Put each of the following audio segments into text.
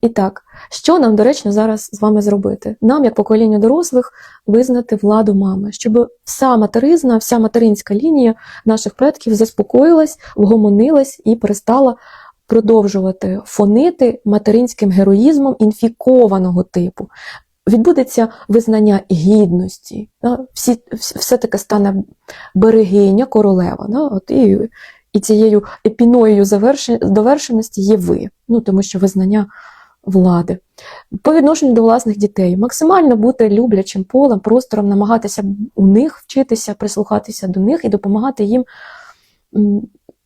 І так, що нам доречно зараз з вами зробити? Нам, як покоління дорослих, визнати владу мами, щоб вся материзна, вся материнська лінія наших предків заспокоїлась, вгомонилась і перестала продовжувати фонити материнським героїзмом інфікованого типу. Відбудеться визнання гідності, да? Всі, все таки стане берегиня, королева. Да? От і, і цією заверши- довершеності є ви, ну, тому що визнання влади. По відношенню до власних дітей, максимально бути люблячим полем, простором, намагатися у них вчитися, прислухатися до них і допомагати їм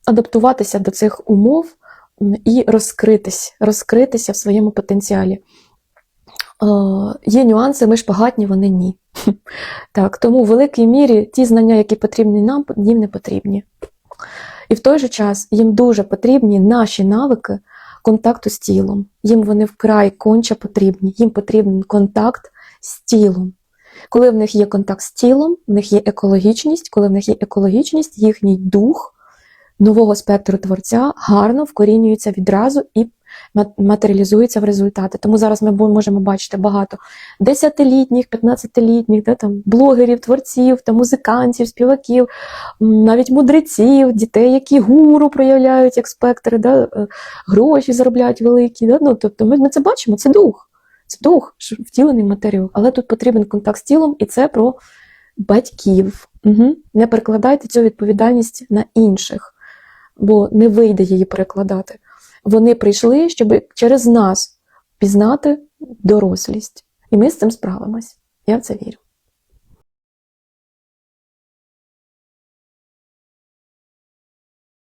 адаптуватися до цих умов і розкритись, розкритися в своєму потенціалі. Е, Є нюанси, ми шпагатні, вони ні. Так, тому в великій мірі ті знання, які потрібні нам, їм не потрібні. І в той же час їм дуже потрібні наші навики контакту з тілом. Їм вони вкрай конче потрібні. Їм потрібен контакт з тілом. Коли в них є контакт з тілом, в них є екологічність, коли в них є екологічність, їхній дух нового спектру творця гарно вкорінюється відразу і матеріалізується в результати. Тому зараз ми можемо бачити багато десятилітніх, 15-літніх, да, там, блогерів, творців, та музикантів, співаків, навіть мудреців, дітей, які гуру проявляють як спектри, да, е, гроші заробляють великі. Да, ну, тобто ми, ми це бачимо, це дух. Це дух, втілений в матерію. Але тут потрібен контакт з тілом, і це про батьків. Угу. Не перекладайте цю відповідальність на інших, бо не вийде її перекладати. Вони прийшли, щоб через нас пізнати дорослість. І ми з цим справимось. Я в це вірю.